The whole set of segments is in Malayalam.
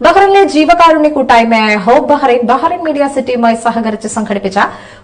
ബഹ്റിനിലെ ജീവകാരുണ്യ കൂട്ടായ്മയായ ഹോപ്പ് ബഹ്റൈൻ ബഹ്റൈൻ മീഡിയ സിറ്റിയുമായി സഹകരിച്ച് സംഘടിപ്പിച്ച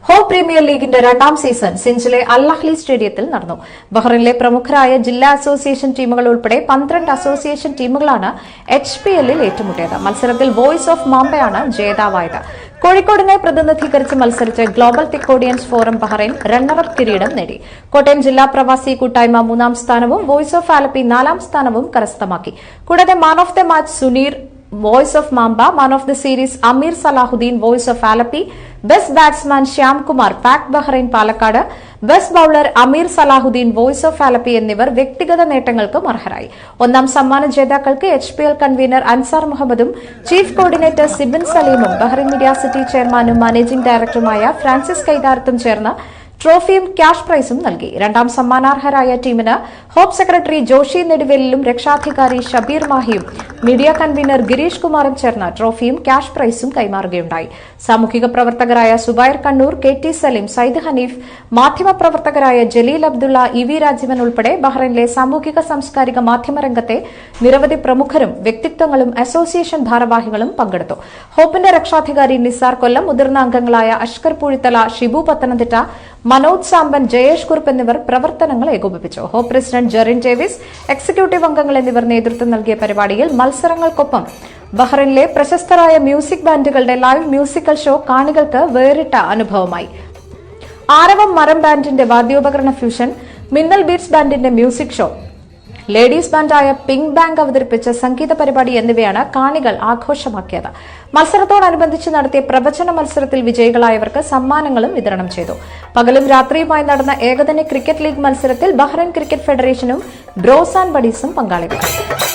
ഹോപ്പ് പ്രീമിയർ ലീഗിന്റെ രണ്ടാം സീസൺ സിഞ്ചിലെ അല്ലഹ്ലി സ്റ്റേഡിയത്തിൽ നടന്നു. ബഹ്റൈനിലെ പ്രമുഖരായ ജില്ലാ അസോസിയേഷൻ ടീമുകൾ ഉൾപ്പെടെ പന്ത്രണ്ട് അസോസിയേഷൻ ടീമുകളാണ് എച്ച് പി എല്ലിൽ ഏറ്റുമുട്ടിയത്. മത്സരത്തിൽ വോയിസ് ഓഫ് മാമ്പയാണ് ജേതാവായത്. കോഴിക്കോടിനെ പ്രതിനിധീകരിച്ച് മത്സരിച്ച് global Thikkodians forum Bahrain runner up കിരീടം നേടി. കോട്ടയം ജില്ലാ പ്രവാസി കൂട്ടായ്മ മൂന്നാം സ്ഥാനവും വോയിസ് ഓഫ് ആലപ്പി നാലാം സ്ഥാനവും കരസ്ഥമാക്കി. കൂടാതെ man of the match Suneer voice of mamba man of the series Ameer Salahuddin voice of Alleppey best batsman Shyamkumar Pak Bahrain Palakkad best bowler Ameer Salahuddin voice of Alleppey എന്നിവർ വ്യക്തിഗത നേട്ടങ്ങൾക്കും അർഹരായി. ഒന്നാം സമ്മാന ജേതാക്കൾക്ക് H P L convener Ansar മുഹമ്മദും ചീഫ് കോർഡിനേറ്റർ സിബിൻ സലീമും ബഹ്റൈൻ മീഡിയ സിറ്റി ചെയർമാനും മാനേജിംഗ് ഡയറക്ടറുമായ ഫ്രാൻസിസ് കൈതാരത്തും ചേർന്ന് ട്രോഫിയും ക്യാഷ് പ്രൈസും നൽകി. രണ്ടാം സമ്മാനാർഹരായ ടീമിന് ഹോം സെക്രട്ടറി ജോഷി നെടുവേലിലും രക്ഷാധികാരി ഷബീർ മാഹിയും മീഡിയ കൺവീനർ ഗിരീഷ് കുമാറും ചേർന്ന് ട്രോഫിയും ക്യാഷ് പ്രൈസും കൈമാറുകയുണ്ടായി. സാമൂഹിക പ്രവർത്തകരായ സുബൈർ കണ്ണൂർ കെ ടി സലീം സയ്യിദ് ഹനീഫ് മാധ്യമപ്രവർത്തകരായ ജലീൽ അബ്ദുള്ള ഇ വി രാജീവൻ ഉൾപ്പെടെ ബഹ്റൈനിലെ സാമൂഹിക സാംസ്കാരിക മാധ്യമരംഗത്തെ നിരവധി പ്രമുഖരും വ്യക്തിത്വങ്ങളും അസോസിയേഷൻ ഭാരവാഹികളും പങ്കെടുത്തു. ഹോപ്പിന്റെ രക്ഷാധികാരി നിസാർ കൊല്ലം മുതിർന്ന അംഗങ്ങളായ അഷ്കർ പൂഴിത്തല ഷിബു പത്തനംതിട്ട മനോജ് സാമ്പൻ ജയേഷ് കുറുപ്പ് എന്നിവർ പ്രവർത്തനങ്ങൾ ഏകോപിപ്പിച്ചു. Home president Jerin Davis executive അംഗങ്ങൾ എന്നിവർ നേതൃത്വം നൽകിയ പരിപാടിയിൽ മത്സരങ്ങൾക്കൊപ്പം ബഹ്റിനിലെ പ്രശസ്തരായ മ്യൂസിക് ബാൻഡുകളുടെ ലൈവ് മ്യൂസിക്കൽ ഷോ കാണികൾക്ക് വേറിട്ട അനുഭവമായി. ആരവം മരം ബാൻഡിന്റെ വാദ്യോപകരണ ഫ്യൂഷൻ മിന്നൽ ബീറ്റ്സ് ബാൻഡിന്റെ മ്യൂസിക് ഷോ. ലേഡീസ് ബാൻഡായ പിങ്ക് ബാങ്ക് അവതരിപ്പിച്ച സംഗീത പരിപാടി എന്നിവയാണ് കാണികൾ ആഘോഷമാക്കിയത്. മത്സരത്തോടനുബന്ധിച്ച് നടത്തിയ പ്രവചന മത്സരത്തിൽ വിജയികളായവർക്ക് സമ്മാനങ്ങളും വിതരണം ചെയ്തു. പകലും രാത്രിയുമായി നടന്ന ഏകദിന ക്രിക്കറ്റ് ലീഗ് മത്സരത്തിൽ ബഹ്റൈൻ ക്രിക്കറ്റ് ഫെഡറേഷനും ബ്രോസ് ആൻഡ് ബഡീസും പങ്കാളികളായി.